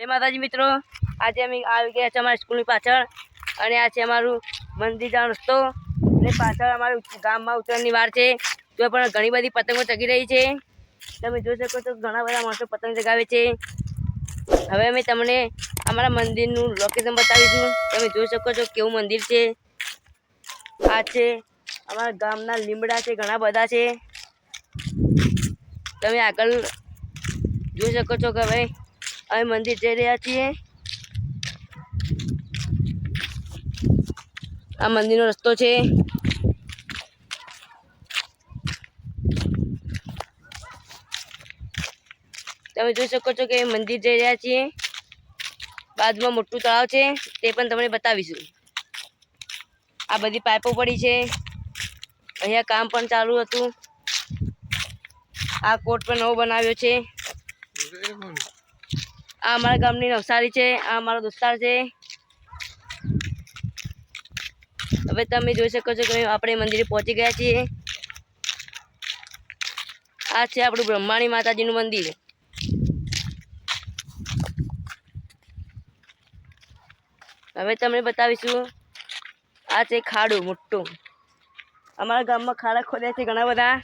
જય માતાજી મિત્રો. આજે અમે આવી ગયા છે અમારી સ્કૂલની પાછળ અને આ છે અમારું મંદિર જવાનો રસ્તો. અને પાછળ અમારું ગામમાં ઉત્તરાયણની વાર છે. તો પણ ઘણી બધી પતંગો ચગી રહી છે. તમે જોઈ શકો છો ઘણા બધા માણસો પતંગ ચગાવે છે. હવે અમે તમને અમારા મંદિરનું લોકેશન બતાવીશું. તમે જોઈ શકો છો કેવું મંદિર છે. આ છે અમારા ગામના લીમડા છે, ઘણા બધા છે. તમે આગળ જોઈ શકો છો કે ભાઈ અમે મંદિર જઈ રહ્યા છીએ. આ મંદિરનો રસ્તો છે. તમે જોઈ શકો છો કે મંદિર જઈ રહ્યા છીએ. બાજુમાં મોટું તળાવ છે, તે પણ તમને બતાવીશું. આ બધી પાઇપો પડી છે. અહીંયા કામ પણ ચાલુ હતું. આ કોટ પણ નવો બનાવ્યો છે. આ અમારા ગામની નવસારી છે, આ અમારો દોસ્તાર છે. હવે તમે જોઈ શકો છો કે આપણે મંદિરે પહોંચી ગયા છીએ. આ છે આપણું બ્રહ્માણી માતાજીનું મંદિર. હવે તમને બતાવીશું, આ છે ખાડું, મોટું. અમારા ગામમાં ખાડા ખોદ્યા છે ઘણા બધા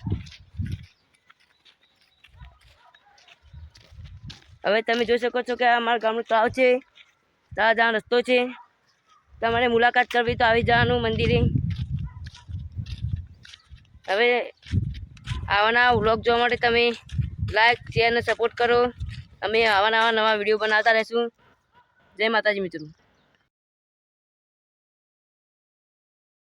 હવે તમે જોઈ શકો છો કે આ અમારા ગામનું તળાવ છે. ત્યાં જવાનો રસ્તો છે. તમારે મુલાકાત કરવી તો આવી જવાનું મંદિરે. હવે આવાના વ્લોગ જોવા માટે તમે લાઈક શેર અને સપોર્ટ કરો. અમે આવા નવા નવા વીડિયો બનાવતા રહીશું. જય માતાજી મિત્રો.